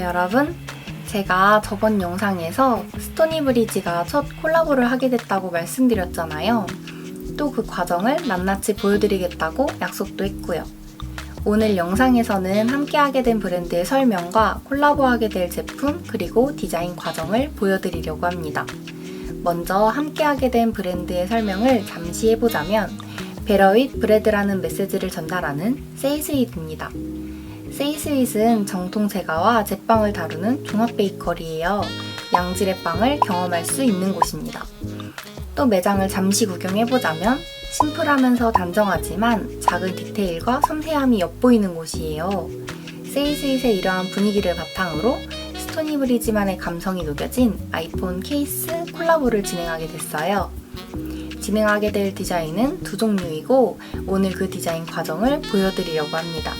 여러분. 제가 저번 영상에서 스토니 브리지가 첫 콜라보를 하게 됐다고 말씀드렸잖아요. 또 그 과정을 낱낱이 보여드리겠다고 약속도 했고요. 오늘 영상에서는 함께하게 된 브랜드의 설명과 콜라보하게 될 제품 그리고 디자인 과정을 보여드리려고 합니다. 먼저 함께하게 된 브랜드의 설명을 잠시 해보자면 베러윗 브레드라는 메시지를 전달하는 세이스잇입니다 세이스윗은 정통 제과와 제빵을 다루는 종합 베이커리예요. 양질의 빵을 경험할 수 있는 곳입니다. 또 매장을 잠시 구경해보자면 심플하면서 단정하지만 작은 디테일과 섬세함이 엿보이는 곳이에요. 세이스윗의 이러한 분위기를 바탕으로 스토니 브리지만의 감성이 녹여진 아이폰 케이스 콜라보를 진행하게 됐어요. 진행하게 될 디자인은 두 종류이고 오늘 그 디자인 과정을 보여드리려고 합니다.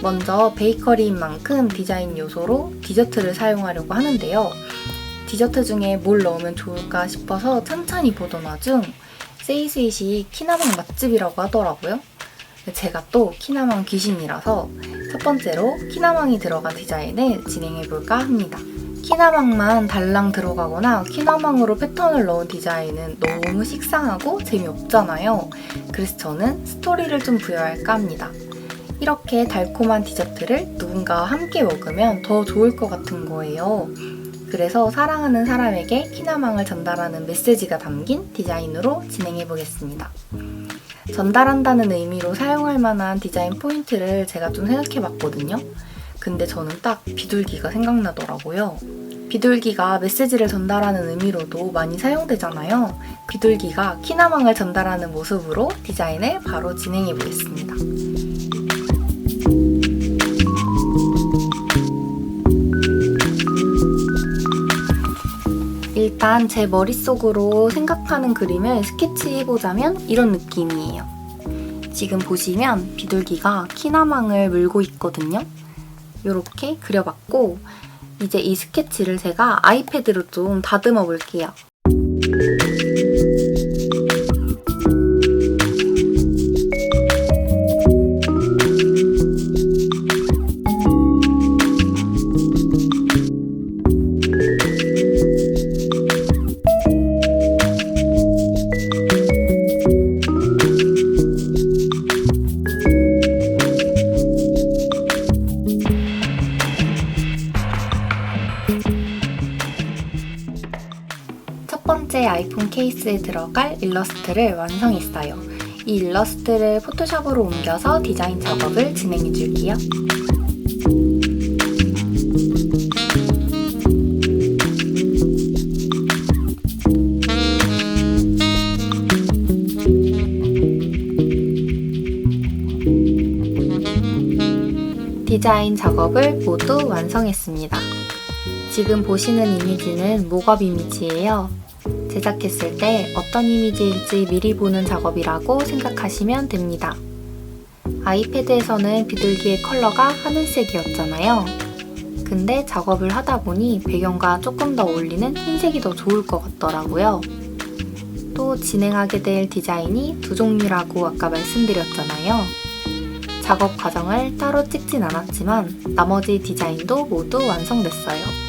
먼저 베이커리인 만큼 디자인 요소로 디저트를 사용하려고 하는데요. 디저트 중에 뭘 넣으면 좋을까 싶어서 천천히 보던 와중 세이스윗이 키나망 맛집이라고 하더라고요. 제가 또 키나망 귀신이라서 첫 번째로 키나망이 들어간 디자인을 진행해볼까 합니다. 키나망만 달랑 들어가거나 키나망으로 패턴을 넣은 디자인은 너무 식상하고 재미없잖아요. 그래서 저는 스토리를 좀 부여할까 합니다. 이렇게 달콤한 디저트를 누군가와 함께 먹으면 더 좋을 것 같은 거예요. 그래서 사랑하는 사람에게 키나망을 전달하는 메시지가 담긴 디자인으로 진행해 보겠습니다. 전달한다는 의미로 사용할 만한 디자인 포인트를 제가 좀 생각해 봤거든요. 근데 저는 딱 비둘기가 생각나더라고요. 비둘기가 메시지를 전달하는 의미로도 많이 사용되잖아요. 비둘기가 키나망을 전달하는 모습으로 디자인을 바로 진행해 보겠습니다. 일단 제 머릿속으로 생각하는 그림을 스케치해보자면 이런 느낌이에요. 지금 보시면 비둘기가 키나망을 물고 있거든요. 이렇게 그려봤고 이제 이 스케치를 제가 아이패드로 좀 다듬어 볼게요. 아이폰 케이스에 들어갈 일러스트를 완성했어요. 이 일러스트를 포토샵으로 옮겨서 디자인 작업을 진행해 줄게요. 디자인 작업을 모두 완성했습니다. 지금 보시는 이미지는 모갑 이미지예요. 제작했을 때 어떤 이미지일지 미리 보는 작업이라고 생각하시면 됩니다. 아이패드에서는 비둘기의 컬러가 하늘색이었잖아요. 근데 작업을 하다 보니 배경과 조금 더 어울리는 흰색이 더 좋을 것 같더라고요. 또 진행하게 될 디자인이 두 종류라고 아까 말씀드렸잖아요. 작업 과정을 따로 찍진 않았지만 나머지 디자인도 모두 완성됐어요.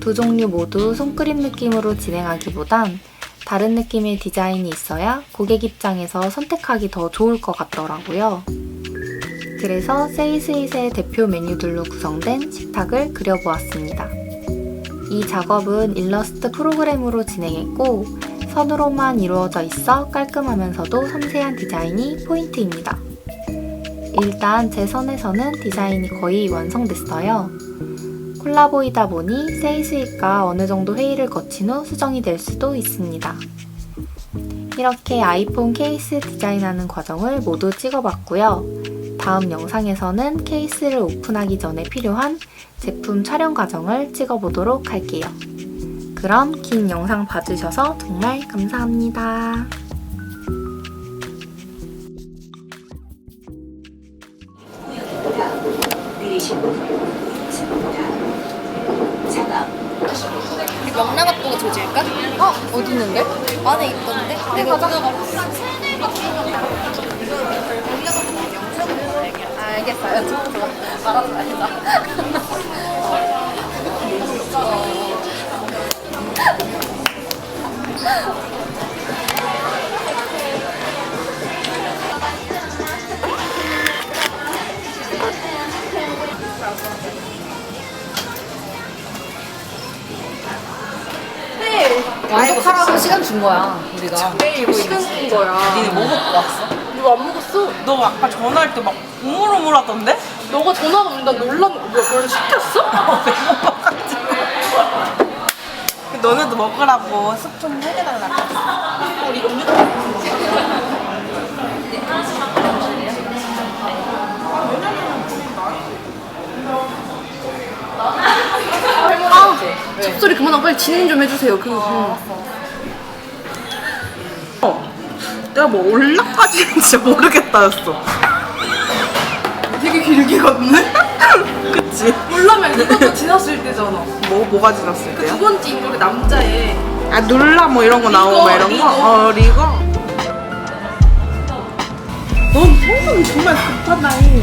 두 종류 모두 손그림 느낌으로 진행하기보단 다른 느낌의 디자인이 있어야 고객 입장에서 선택하기 더 좋을 것 같더라고요. 그래서 세이스잇의 대표 메뉴들로 구성된 식탁을 그려보았습니다. 이 작업은 일러스트 프로그램으로 진행했고 선으로만 이루어져 있어 깔끔하면서도 섬세한 디자인이 포인트입니다. 일단 제 선에서는 디자인이 거의 완성됐어요. 콜라보이다 보니 세이스잇과 어느 정도 회의를 거친 후 수정이 될 수도 있습니다. 이렇게 아이폰 케이스 디자인하는 과정을 모두 찍어봤고요. 다음 영상에서는 케이스를 오픈하기 전에 필요한 제품 촬영 과정을 찍어보도록 할게요. 그럼 긴 영상 봐주셔서 정말 감사합니다. 명랑핫도그 조질까? 어? 어디 있는데? 안에 있던데? 내가 가자. 아 알겠어요. 좋아, 좋아. 알았어, 시간 준 거야, 우리가. 시간 쓴 거야. 니네 뭐 먹고 왔어? 이거 안 먹었어? 너 아까 전화할 때 막 우물우물하던데? 너가 전화가 오면 나 놀란 거. 뭐, 뭘 시켰어? 너네도 먹으라고 습좀 해달라고 우리 음료 아, 잡소리 그만하고 빨리 진행 좀 해주세요. 그, 음. 어. 내가 뭐 올라까지는 진짜 모르겠다였어 되게 길게 갔네? 그치? 몰라면 이것도 지났을 때잖아. 뭐, 뭐가 지났을 두 때야? 번째 인물의 남자애. 아 눌라 뭐 이런 거 나오고 막 이런 리거. 거? 어 리거 넌 항상 정말 급한 나이